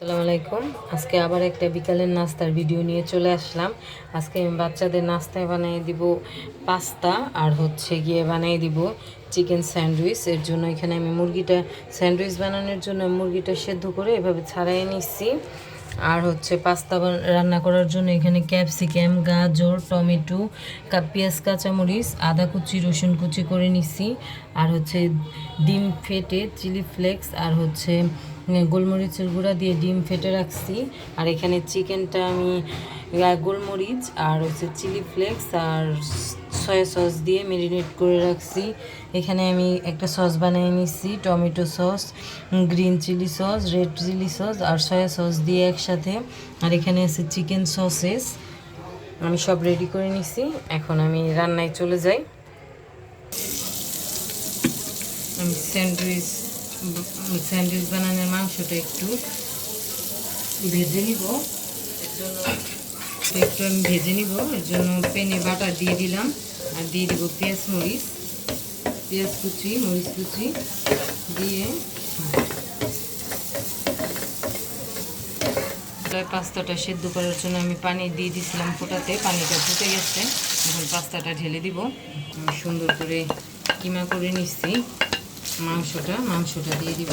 আসসালামু আলাইকুম। আজকে আবার একটা বিকালের নাস্তার ভিডিও নিয়ে চলে আসলাম। আজকে আমি বাচ্চাদের নাস্তায় বানিয়ে দিব পাস্তা আর হচ্ছে গিয়ে বানিয়ে দিব চিকেন স্যান্ডউইচ। এর জন্য এখানে আমি মুরগিটা স্যান্ডউইচ বানানোর জন্য মুরগিটা সেদ্ধ করে এভাবে ছাড়াই নিচ্ছি। আর হচ্ছে পাস্তা রান্না করার জন্য এখানে ক্যাপসিকাম, গাজর, টমেটো পেঁয়াজ, কাঁচামরিচ, আদা কুচি, রসুন কুচি করে নিছি আর হচ্ছে ডিম ফেটে, চিলি ফ্লেক্স আর হচ্ছে গোলমরিচের গুঁড়া দিয়ে ডিম ফেটে রাখছি। আর এখানে চিকেনটা আমি গোলমরিচ আর হচ্ছে চিলি ফ্লেক্স আর সয়া সস দিয়ে মেরিনেট করে রাখছি। এখানে আমি একটা সস বানিয়ে নিচ্ছি tomato sauce, green chilli sauce, red chilli sauce আর সয়া সস দিয়ে একসাথে। আর এখানে আছে চিকেন সসেস। আমি সব রেডি করে নিছি। এখন আমি রান্নায় চলে যাই। আমি স্যান্ডউইচ স্যান্ডউইচ বানানোর মাংসটা একটু ভেজে নিব। এর জন্য একটু আমি ভেজে নিব। এর জন্য পেনে বাটার দিয়ে দিলাম। আর দিয়ে দিব পেঁয়াজ মরিচ। পেঁয়াজ কুচি, মরিচ কুচি দিয়ে পাস্তাটা সেদ্ধ করার জন্য আমি পানি দিয়ে দিছিলাম ফোটাতে। পানিটা ফুটে গেছে। এখন পাস্তাটা ঢেলে দিব। সুন্দর করে কিমা করে নিচ্ছি। মাংসটা মাংসটা দিয়ে দিব।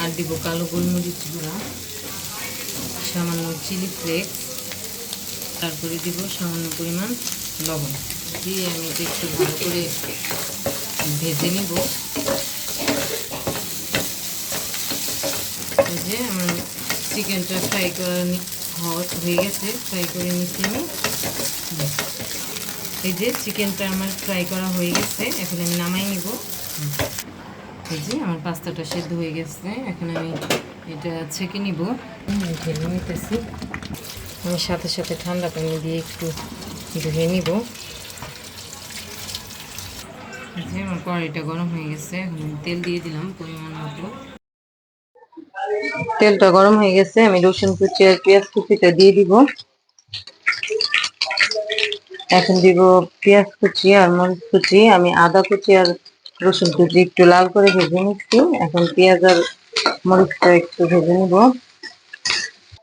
আর দিব কালো গোলমরিচ গুঁড়া, সামান্য চিলি ফ্লেক্স, তারপরে দিব সামান্য পরিমাণ লবণ। দিয়ে আমি একটু ভালো করে ভেজে নিব। যে আমার চিকেনটা ফ্রাই করা হয়ে গেছে ফ্রাই করে নিচ্ছি আমি। এই যে চিকেনটা আমার ফ্রাই করা হয়ে গেছে, এখন আমি নামাই নিব। এই যে আমার পাস্তাটা সেদ্ধ হয়ে গেছে, এখন আমি এটা ছেঁকে নিব ঢেলে নিতেছি আমি সাথে সাথে ঠান্ডা পানি দিয়ে একটু ধুয়ে নিব আমার কড়াইটা গরম হয়ে গেছে, এখন তেল দিয়ে দিলাম পরিমাণ মতো তেলটা গরম হয়ে গেছে, আমি রসুন কুচি আর পেঁয়াজ কুচিটা দিয়ে দিব। এখন দিব পেঁয়াজ কুচি আর মরিচ কুচি। আমি আদা কুচি আর রসুন কুচি একটু লাল করে ভেজে নিচ্ছি। এখন পেঁয়াজ আর মরিচটা একটু ভেজে নিব।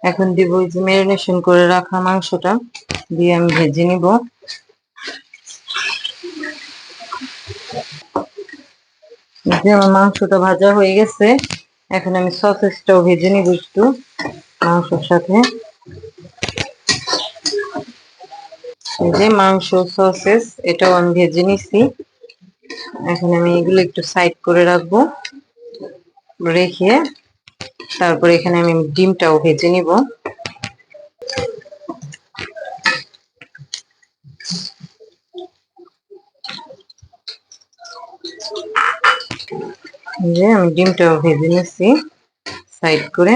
এখন দিব যে ম্যারিনেশন করে রাখা মাংসটা, দিয়ে আমি ভেজে নিব। আমার মাংসটা ভাজা হয়ে গেছে। এখন আমি সসেসটাও ভেজে নিব একটু, মাংসের সাথে। এই যে মাংস সসেস এটাও আমি ভেজে নিছি। এখন আমি এগুলো একটু সাইড করে রাখব, রেখে তারপরে এখানে আমি ডিমটাও ভেজে নিব এই যে আমি ডিমটাও ভেজে নিচ্ছি সাইড করে।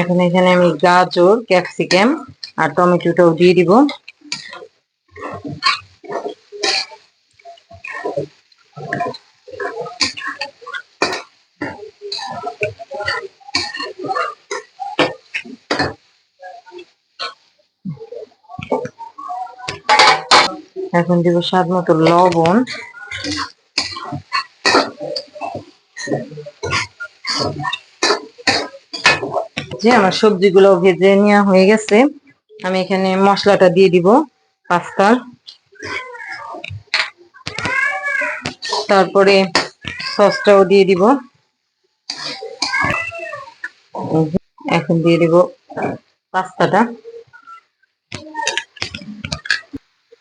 এখন এখানে আমি গাজর, ক্যাপসিকাম আর টমেটোটাও দিয়ে দিব। এখন দিব স্বাদ মতো লবণ। যে আমার সবজিগুলো ভেজে নেওয়া হয়ে গেছে, আমি এখানে মশলাটা দিয়ে দিব পাস্তার তারপরে সসটাও দিয়ে দিব। এখন দিয়ে দিব পাস্তাটা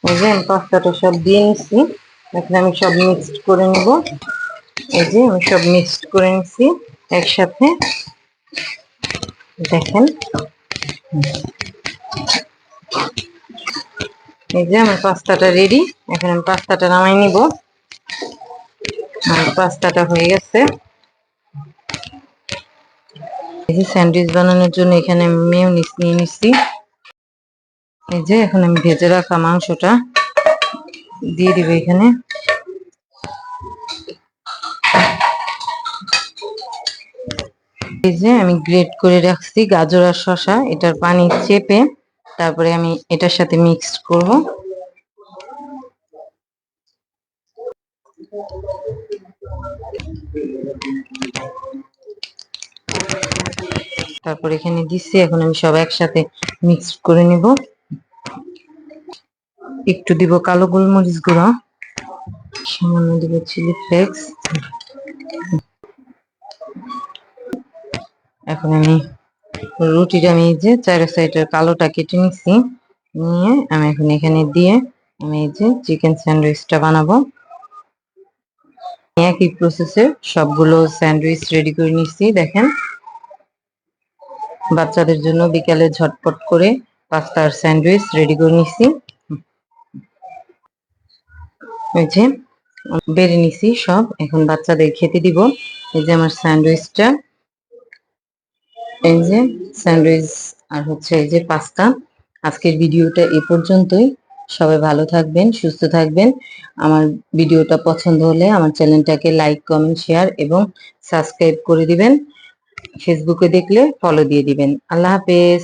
এই যে আমি পাস্তাটা সব দিয়ে নিচ্ছি এখন আমি সব মিক্সড করে নিব। এই যে আমি সব মিক্সড করে নিচ্ছি একসাথে। দেখেন। এই যে আমার পাস্তাটা রেডি এখন আমি পাস্তাটা নামাই নিব। আমার পাস্তাটা হয়ে গেছে। এই যে স্যান্ডউইচ বানানোর জন্য এখানে আমি মেয়োনিজ নিয়ে নিচ্ছি এই যে এখন আমি ভেজে রাখা মাংসটা দিয়ে দিব এখানে। এই যে আমি গ্রেট করে রাখছি গাজর আর শসা, এটার পানি চেপে তারপরে আমি এটার সাথে মিক্সড করব। তারপর এখানে দিচ্ছি, এখন আমি সব একসাথে মিক্স করে নিব। একটু দিব কালো গোলমরিচ গুঁড়ো, সামান্য দিব চিলি ফ্লেক্স এখন আমি রুটিটা আমি যে চার সাইডের কালোটা কেটে নিচ্ছি নিয়ে আমি এখন এখানে দিয়ে আমি এই যে চিকেন স্যান্ডউইচটা বানাবো। একই প্রসেসে সবগুলো স্যান্ডউইচ রেডি করে নিচ্ছি দেখেন। বাচ্চাদের জন্য বিকালে ঝটপট করে পাস্তার স্যান্ডউইচ রেডি করে নিচ্ছি ওই যে, বেড়ে নিছি সব। এখন বাচ্চাদের খেতে দিব। এই যে আমার স্যান্ডউইচটা। এই যে স্যান্ডউইচ আর হচ্ছে এই যে পাস্তা। আজকের ভিডিওটা এ পর্যন্তই। সবাই ভালো থাকবেন, সুস্থ থাকবেন। আমার ভিডিওটা পছন্দ হলে আমার চ্যানেলটাকে লাইক, কমেন্ট, শেয়ার এবং সাবস্ক্রাইব করে দিবেন। ফেসবুকে দেখলে ফলো দিয়ে দিবেন। আল্লাহ হাফেজ।